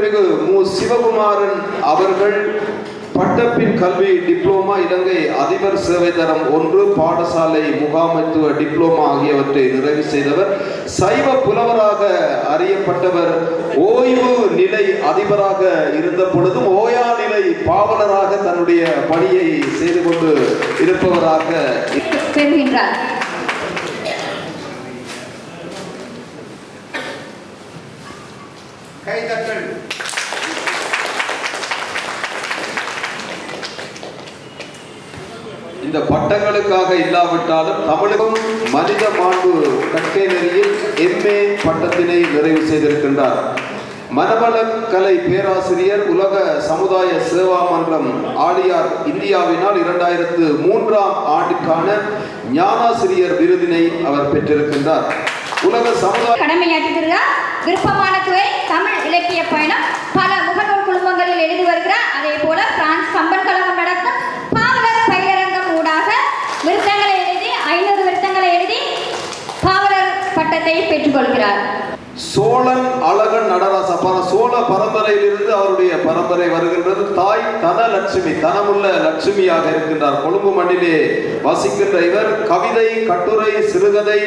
பிறகு மு. சிவகுமாரன் அவர்கள் பட்டப்பின் கல்வி டிப்ளோமா இலங்கை அதிபர் சேவை தரம் ஒன்று பாடசாலை முகாமைத்துவ டிப்ளோமா ஆகியவற்றை நிறைவு செய்தவர். சைவ புலவராக அறியப்பட்டவர். ஓய்வு நிலை அதிபராக இருந்த பொழுதும் ஓயா நிலை பாவலராக தன்னுடைய பணியை செய்து கொண்டு இருப்பவராக பெறுகின்றார் கைதட்டல். இந்த பட்டங்களுக்காக இல்லாவிட்டாலும் தமிழகம் மனித மாண்பு கற்கை நெறியில் எம்ஏ பட்டத்தினை நிறைவு செய்திருக்கின்றார். மனவளக்கலை பேராசிரியர் உலக சமுதாய சேவா மன்றம் ஆழியார் இந்தியாவினால் இரண்டாயிரத்து மூன்றாம் ஆண்டுக்கான ஞானாசிரியர் விருதினை அவர் பெற்றிருக்கின்றார். உலக சமுதாய கடமையாற்றுகிறார் விருப்பமான துறை தமிழ் இலக்கிய பயணம் பல முகநூல் குழுமங்களில் எழுதி வருகிறார் அதே போல பிரான்ஸ் கம்பன் கழகம் நடக்கும் பாவலர் பயிலரங்கம் ஊடாக விருத்தங்களை எழுதி ஐநூறு விருத்தங்களை எழுதி பாவலர் பட்டத்தை பெற்றுக்கொள்கிறார். சோழன் அழகன் நடராச பர சோழ பரம்பரையிலிருந்து அவருடைய பரம்பரை வருகின்றது. தாய் தனலட்சுமி தனமுள்ள லட்சுமியாக இருக்கின்றார். கொழும்பு மண்ணிலே வசிக்கின்ற இவர் கவிதை கட்டுரை சிறுகதை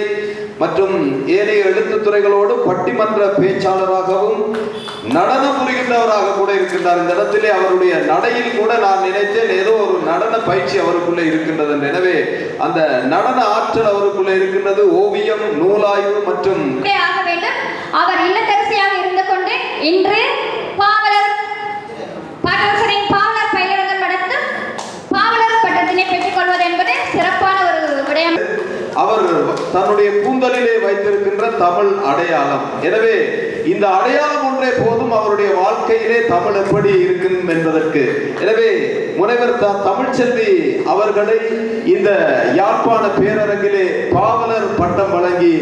மற்றும் ஏனைய எழுத்துத்துறைகளோடு பட்டிமன்ற பேச்சாளராகவும் நடனம் புரிகின்றவராக கூட இருக்கின்றார். இந்த இடத்திலே அவருடைய நடையில் கூட நான் நினைத்தேன் ஏதோ ஒரு நடன பயிற்சி அவருக்குள்ளே இருக்கின்றது. எனவே அந்த நடன ஆற்றல் அவருக்குள்ளே இருக்கின்றது. ஓவியம் நூலாய்வு மற்றும் அவர் இல்லத்தரசியாக இருந்து கொண்டு இன்று பாவலர் பாடவசரின் பாவலர் பயிலரங்கம் நடத்தும் பாவலர் பட்டத்தினை பெற்றுக்கொள்வது என்பது சிறப்பான ஒரு விடயம். அவர் தன்னுடைய கூந்தலிலே வைத்திருக்கின்ற தமிழ் அடையாளம். எனவே இந்த அடையாளம் ஒன்றே போதும் அவருடைய வாழ்க்கையிலே தமிழ் எப்படி இருக்கும் என்பதற்கு. எனவே முனைவர் த தமிழ்ச்செல்வி அவர்களை இந்த யாழ்ப்பாண பேரரங்கிலே பாவலர் பட்டம் வழங்கி